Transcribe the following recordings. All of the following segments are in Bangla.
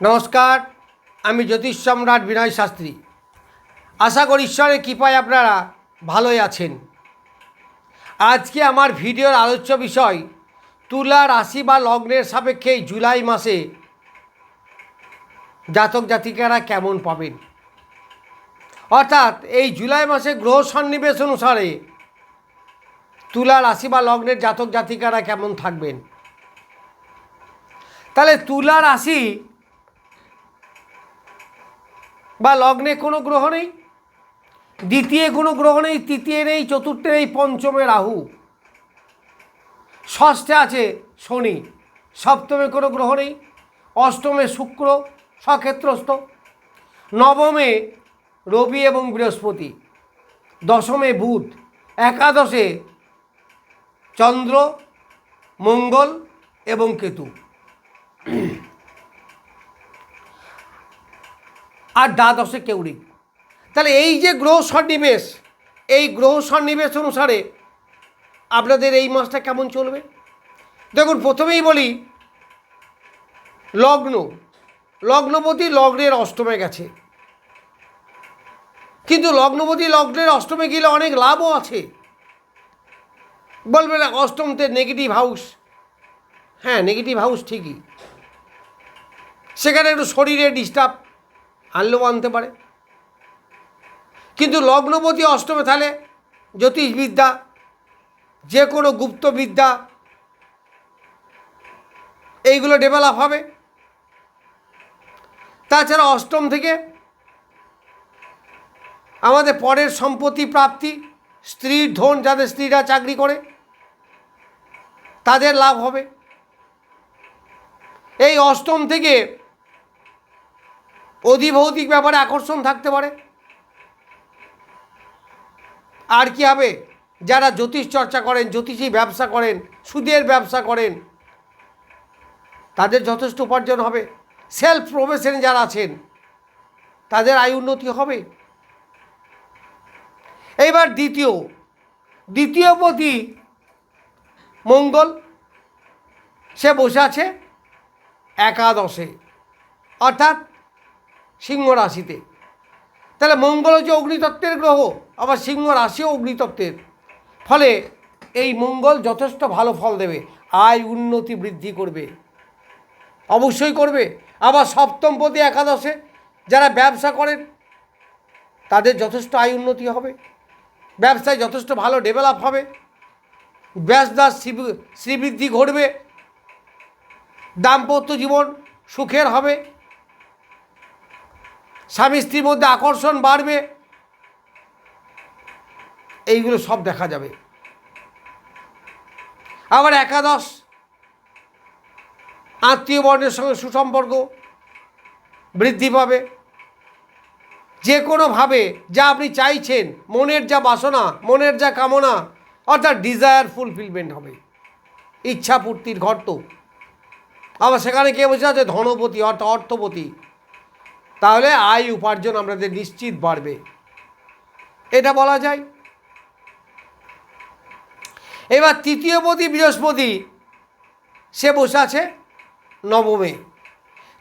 নমস্কার, আমি জ্যোতিষ সম্রাট বিনয় শাস্ত্রী। আশা করি ঈশ্বরের কৃপায় আপনারা ভালোই আছেন। আজকে আমার ভিডিওর আলোচ্য বিষয়, তুলা রাশি বা লগ্নের সাপেক্ষে জুলাই মাসে জাতক জাতিকারা কেমন পাবেন? অর্থাৎ এই জুলাই মাসে গ্রহ সন্নিবেশ অনুসারে তুলা রাশি বা লগ্নের জাতক জাতিকারা কেমন থাকবেন? তাহলে তুলা রাশি বা লগ্নে কোনো গ্রহ নেই, দ্বিতীয় কোনো গ্রহ নেই, তৃতীয় নেই, চতুর্থে নেই, পঞ্চমে রাহু, ষষ্ঠে আছে শনি, সপ্তমে কোনো গ্রহ নেই, অষ্টমে শুক্র, সক্ষেত্রস্থ, নবমে রবি এবং বৃহস্পতি, দশমে বুধ, একাদশে চন্দ্র, মঙ্গল এবং কেতু। আর দ্বাদশে কেউ নেই তাহলে এই যে গ্রহ সন্নিবেশ, এই গ্রহ সন্নিবেশ অনুসারে আপনাদের এই মাসটা কেমন চলবে? দেখুন, প্রথমেই বলি, লগ্ন। লগ্নপতি লগ্নের অষ্টমে গেছে। কিন্তু লগ্নপতি লগ্নের অষ্টমে গেলে অনেক লাভও আছে। বলবে না, অষ্টমতে নেগেটিভ হাউস হ্যাঁ নেগেটিভ হাউস ঠিকই। সেখানে একটু শরীরে ডিস্টার্ব আনলেও আনতে পারে। কিন্তু লগ্নপতি অষ্টমে তাহলে জ্যোতিষবিদ্যা, যে কোনো গুপ্তবিদ্যা, এইগুলো ডেভেলপ হবে। তাছাড়া অষ্টম থেকে আমাদের পরের সম্পত্তি প্রাপ্তি, স্ত্রীর ধন, যাদের স্ত্রীরা চাকরি করে, তাদের লাভ হবে। এই অষ্টম থেকে অধিভৌতিক ব্যাপারে আকর্ষণ থাকতে পারে। আর কি হবে? যারা জ্যোতিষ চর্চা করেন, জ্যোতিষী ব্যবসা করেন, সুদের ব্যবসা করেন, তাদের যথেষ্ট উপার্জন হবে। সেলফ প্রফেশনে যারা আছেন, তাদের আয় উন্নতি হবে। এইবার দ্বিতীয় দ্বিতীয় পতি মঙ্গল। সে বসে আছে একাদশে। অর্থাৎ সিংহ রাশিতে। তাহলে মঙ্গল হচ্ছে অগ্নিতত্ত্বের গ্রহ, আবার সিংহ রাশিও অগ্নিতত্ত্বের। ফলে এই মঙ্গল যথেষ্ট ভালো ফল দেবে, আয় উন্নতি বৃদ্ধি করবে। অবশ্যই করবে। আবার সপ্তম পতি একাদশে যারা ব্যবসা করেন, তাদের যথেষ্ট আয় উন্নতি হবে। ব্যবসায় যথেষ্ট ভালো ডেভেলপ হবে। ব্যাসদাস শ্রীবৃদ্ধি ঘটবে। দাম্পত্য জীবন সুখের হবে। স্বামী স্ত্রীর মধ্যে আকর্ষণ বাড়বে। এইগুলো সব দেখা যাবে। আবার একাদশ, আত্মীয় বর্ণের সঙ্গে সুসম্পর্ক বৃদ্ধি পাবে। যে কোনোভাবে যা আপনি চাইছেন, মনের যা বাসনা, মনের যা কামনা, অর্থাৎ ডিজায়ার ফুলফিলমেন্ট হবে। ইচ্ছা পূর্তির তো। আবার সেখানে কে বসে আছে? ধনপতি অর্থাৎ অর্থপতি। তাহলে আয় উপার্জন আপনাদের নিশ্চিত বাড়বে। এটা বলা যায়। এবার তৃতীয়পতি বৃহস্পতি, সে বসে আছে নবমে।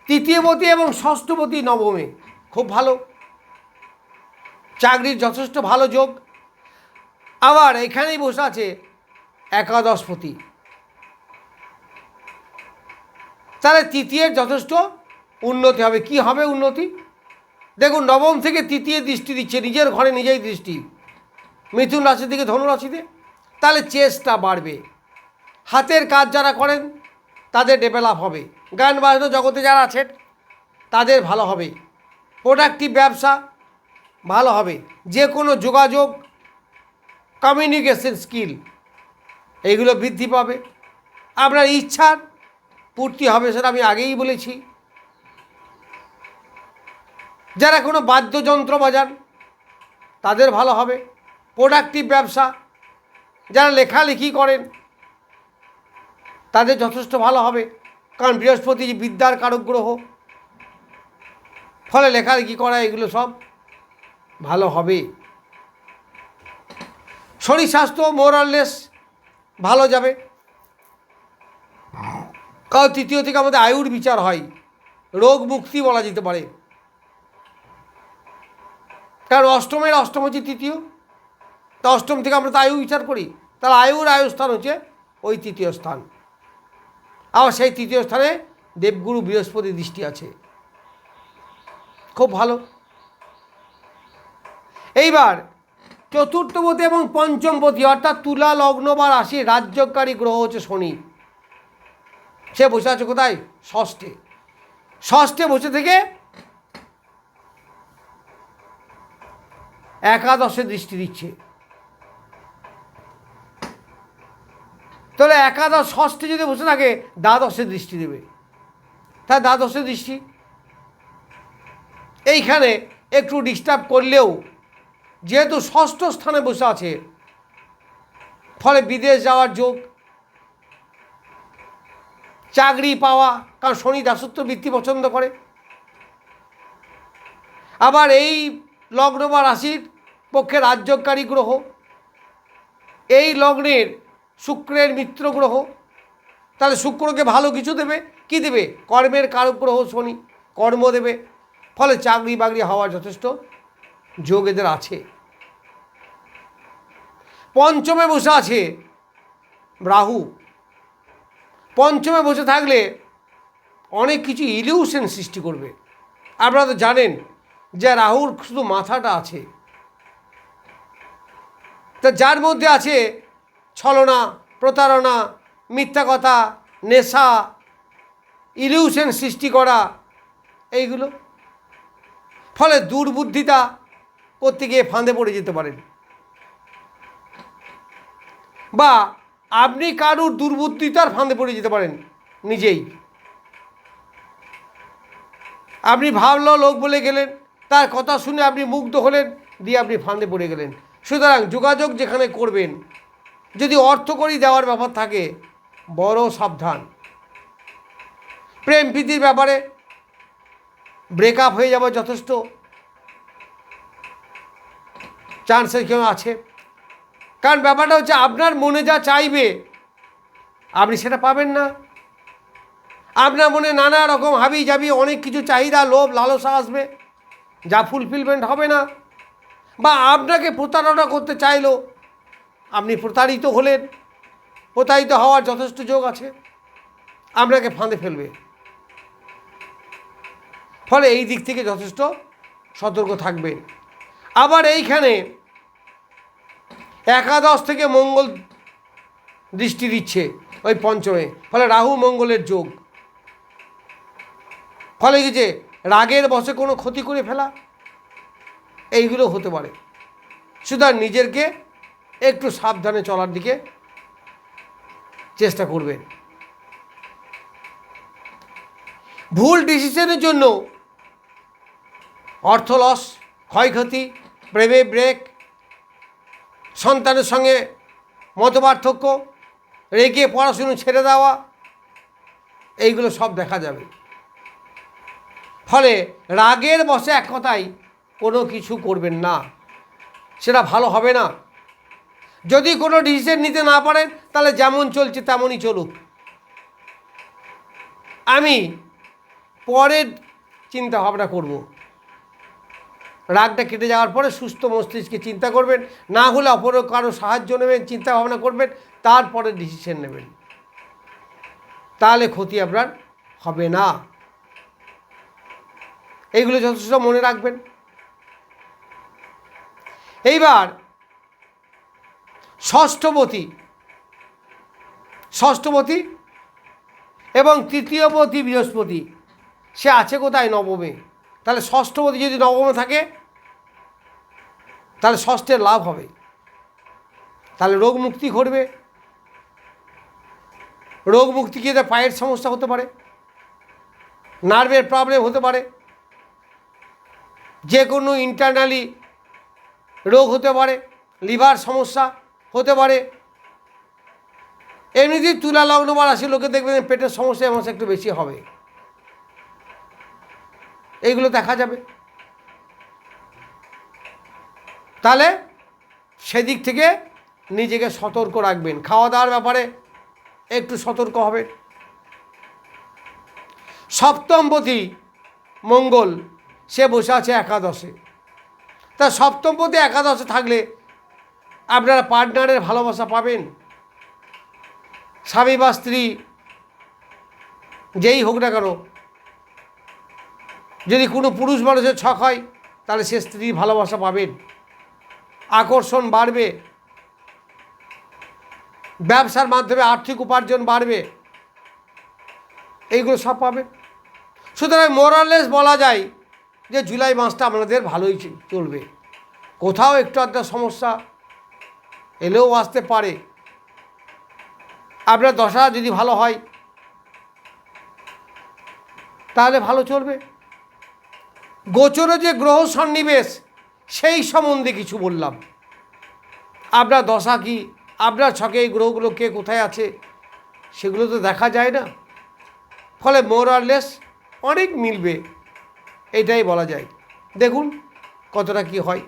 তৃতীয়পতি এবং ষষ্ঠপতি নবমে, খুব ভালো। চাকরির যথেষ্ট ভালো যোগ। আবার এখানেই বসে আছে একাদশপতি তাহলে তৃতীয়ের যথেষ্ট উন্নতি হবে। কি হবে উন্নতি? দেখুন, নবম থেকে তৃতীয় দৃষ্টি দিচ্ছে, নিজের ঘরে নিজেই দৃষ্টি। মিথুন রাশির দিকে ধনু রাশিতে, তাহলে চেষ্টা বাড়বে। হাতের কাজ যারা করেন, তাদের ডেভেলপ হবে। গান বাজনা জগতে যারা আছেন, তাদের ভালো হবে। প্রোডাক্টিভ ব্যবসা, ভালো হবে। যে কোনো যোগাযোগ কমিউনিকেশন স্কিল এইগুলো বৃদ্ধি পাবে। আপনার ইচ্ছার পূর্তি হবে সেটা আমি আগেই বলেছি। যারা কোনো বাদ্যযন্ত্র বাজান, তাদের ভালো হবে। প্রোডাক্টিভ ব্যবসা, যারা লেখালেখি করেন, তাদের যথেষ্ট ভালো হবে। কারণ বৃহস্পতি যে বিদ্যার কারক গ্রহ ফলে লেখালেখি করা, এগুলো সব ভালো হবে। শরীর স্বাস্থ্য মোরাললেস ভালো যাবে। কারণ তৃতীয় থেকে আমাদের আয়ুর বিচার হয়। রোগ মুক্তি বলা যেতে পারে। কারণ অষ্টমের অষ্টম হচ্ছে তৃতীয়। তা অষ্টম থেকে আমরা তো আয়ু বিচার করি। তাহলে আয়ুর আয়ু স্থান হচ্ছে ওই তৃতীয় স্থান। আবার সেই তৃতীয় স্থানে দেবগুরু বৃহস্পতি দৃষ্টি আছে। খুব ভালো। এইবার চতুর্থপতি এবং পঞ্চমপতি অর্থাৎ তুলা, লগ্ন বা রাশি রাজ্যকারী গ্রহ হচ্ছে শনি। সে বসে আছে কোথায়? ষষ্ঠে। ষষ্ঠে বসে থেকে একাদশে দৃষ্টি দিচ্ছে। তাহলে একাদশ ষষ্ঠে যদি বসে থাকে, দ্বাদশে দৃষ্টি দেবে। তাই দ্বাদশে দৃষ্টি। এইখানে একটু ডিস্টার্ব করলেও, যেহেতু ষষ্ঠ স্থানে বসে আছে, ফলে বিদেশ যাওয়ার যোগ, চাকরি পাওয়া, কারণ শনি দাসত্ব বৃত্তি পছন্দ করে। আবার এই লগ্ন বা রাশির পক্ষে রাজ্যকারী গ্রহ, এই লগ্নের শুক্রের মিত্র গ্রহ, তাহলে শুক্রকে ভালো কিছু দেবে? কি দেবে? কর্মের কারক গ্রহ শনি, কর্ম দেবে। ফলে চাকরি বাকরি হওয়ার যথেষ্ট, যোগ এদের আছে। পঞ্চমে বসে আছে রাহু। পঞ্চমে বসে থাকলে অনেক কিছু ইলিউশন সৃষ্টি করবে। আপনারা তো জানেন যে রাহুর শুধু মাথাটা আছে। তা যার মধ্যে আছে ছলনা, প্রতারণা, মিথ্যা কথা, নেশা ইলিউশন সৃষ্টি করা, এইগুলো। ফলে দুর্বুদ্ধিতা করতে গিয়ে ফাঁদে পড়ে যেতে পারেন। বা আপনি কারুর দুর্বুদ্ধিতার ফাঁদে পড়ে যেতে পারেন নিজেই। আপনি ভাবলো লোক বলে গেলেন, তার কথা শুনে আপনি মুগ্ধ হলেন, দিয়ে আপনি ফাঁদে পড়ে গেলেন। সুতরাং যোগাযোগ যেখানে করবেন, যদি অর্থকরী দেওয়ার ব্যাপার থাকে, বড় সাবধান। প্রেম প্রীতির ব্যাপারে ব্রেকআপ হয়ে যাওয়ার যথেষ্ট। চান্সের কেউ আছে। কারণ ব্যাপারটা হচ্ছে আপনার মনে যা চাইবে, আপনি সেটা পাবেন না। আপনার মনে নানা রকম হাবি যাবি অনেক কিছু চাহিদা, লোভ, লালসা আসবে, যা ফুলফিলমেন্ট হবে না। বা আপনাকে প্রতারণা করতে চাইলো, আপনি প্রতারিত হলেন, প্রতারিত হওয়ার যথেষ্ট যোগ আছে আপনাকে ফাঁদে ফেলবে। ফলে এই দিক থেকে যথেষ্ট সতর্ক থাকবেন আবার এইখানে একাদশ থেকে মঙ্গল দৃষ্টি দিচ্ছে ওই পঞ্চমে, ফলে রাহু মঙ্গলের যোগ। ফলে কি যে রাগের বসে কোনো ক্ষতি করে ফেলা? এইগুলো হতে পারে। সুতরাং নিজেরকে একটু সাবধানে চলার দিকে চেষ্টা করবেন। ভুল ডিসিশনের জন্য অর্থ লস, ক্ষয়ক্ষতি, প্রেমে ব্রেক, সন্তানের সঙ্গে মতপার্থক্য, রেগে পড়াশুনো ছেড়ে দেওয়া, এইগুলো সব দেখা যাবে। ফলে রাগের বসে এক কথায় কোনো কিছু করবেন না। সেটা ভালো হবে না। যদি কোনো ডিসিশন নিতে না পারেন, তাহলে যেমন চলছে তেমনই চলুক। আমি পরের চিন্তা ভাবনা করব। রাগটা কেটে যাওয়ার পরে সুস্থ মস্তিষ্কে চিন্তা করবেন। না হলে অপর কারও সাহায্য নেবেন, চিন্তা ভাবনা করবেন, তারপরে ডিসিশন নেবেন। তাহলে ক্ষতি আপনার হবে না। এইগুলো যথেষ্ট মনে রাখবেন। এইবার ষষ্ঠবতী ষষ্ঠবতী এবং তৃতীয়বতী বৃহস্পতি, সে আছে কোথায় নবমে? তাহলে ষষ্ঠবতী যদি নবমে থাকে, তাহলে ষষ্ঠের লাভ হবে। তাহলে রোগ মুক্তি ঘটবে। রোগ মুক্তি কি পায়ের সমস্যা হতে পারে? নার্ভের প্রবলেম হতে পারে। যে কোনো ইন্টারনালি রোগ হতে পারে, লিভার সমস্যা হতে পারে। এমনিতেই তুলা লগ্ন বা রাশি লোকে দেখবেন পেটের সমস্যা এমন একটু বেশি হবে। এইগুলো দেখা যাবে। তাহলে সেদিক থেকে নিজেকে সতর্ক রাখবেন। খাওয়া দাওয়ার ব্যাপারে একটু সতর্ক হবে। সপ্তমপতি মঙ্গল, সে বসে আছে একাদশে। তা সপ্তম সপ্তমপতি একাদশে থাকলে আপনারা পার্টনারের ভালোবাসা পাবেন। স্বামী বা স্ত্রী, যেই হোক না কেন, যদি কোনো পুরুষ মানুষের ছক হয়, তাহলে সে স্ত্রীর ভালোবাসা পাবেন। আকর্ষণ বাড়বে। ব্যবসার মাধ্যমে আর্থিক উপার্জন বাড়বে। এইগুলো সব পাবে সুতরাং মোরালেস বলা যায় যে জুলাই মাসটা আপনাদের ভালোই চলবে। কোথাও একটু আধটা সমস্যা এলেও আসতে পারে। আপনার দশা যদি ভালো হয়, তাহলে ভালো চলবে। গোচরে যে গ্রহ সন্নিবেশ, সেই সম্বন্ধে কিছু বললাম। আপনার দশা কি? আপনার ছকে এই গ্রহগুলো কে কোথায় আছে? সেগুলো তো দেখা যায় না। ফলে মোরালেস অনেক মিলবে। এটাই বলা যায়। দেখুন কতটা কি হয়।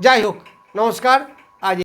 যাই হোক নমস্কার আজ